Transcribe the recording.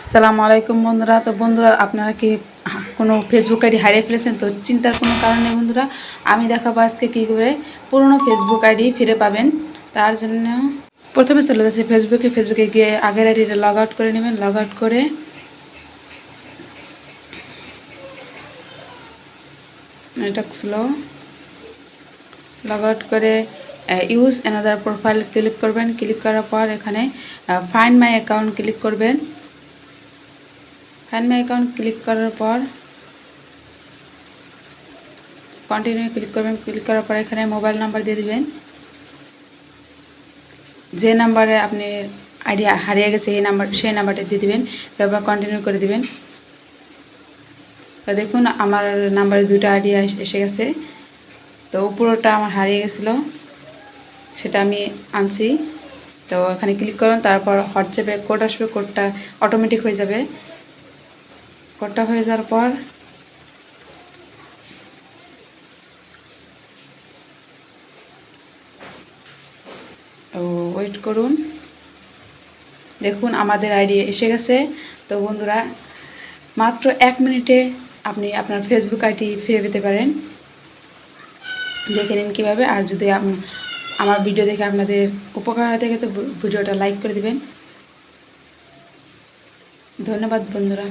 আসসালামু আলাইকুম বন্ধুরা। তো বন্ধুরা, আপনারা কি কোনো ফেসবুক আইডি হারিয়ে ফেলেছেন? তো চিন্তার কোনো কারণ নেই বন্ধুরা। আমি দেখাবো আজকে কী করে পুরনো ফেসবুক আইডি ফিরে পাবেন। তার জন্য প্রথমে চলে যাচ্ছে ফেসবুকে ফেসবুকে গিয়ে আগের আইডিটা লগ আউট করে নেবেন। লগ আউট করে স্লো লগ আউট করে ইউজ অ্যানাদার প্রোফাইল ক্লিক করবেন। ক্লিক করার পর এখানে ফাইন মাই অ্যাকাউন্ট ক্লিক করবেন। ফাইন মাই অ্যাকাউন্ট ক্লিক করার পর কন্টিনিউ ক্লিক করবেন ক্লিক করার পর এখানে মোবাইল নাম্বার দিয়ে দিবেন। যে নাম্বারে আপনি আইডি হারিয়ে গেছে, এই নাম্বার সেই নাম্বারটা দিয়ে দিবেন তারপর কন্টিনিউ করে দিবেন। তো দেখুন, আমার নাম্বারে দুটো আইডি এসে গেছে। তো উপরটা আমার হারিয়ে গেছিল, সেটা আমি আনছি। তো এখানে ক্লিক করুন, তারপর হোয়াটসঅ্যাপে কোড আসবে কোডটা অটোমেটিক হয়ে যাবে। কোডটা হয়ে যাওয়ার পর? ওয়েট করুন। দেখুন, আমাদের আইডি এসে গেছে। তো বন্ধুরা, মাত্র এক মিনিটে আপনি আপনার ফেসবুক আইডি ফিরে পেতে পারেন। দেখে নিন কীভাবে। আর যদি আমার ভিডিও দেখে আপনাদের উপকার হয়ে থাকে তো ভিডিওটা লাইক করে দিবেন। ধন্যবাদ বন্ধুরা।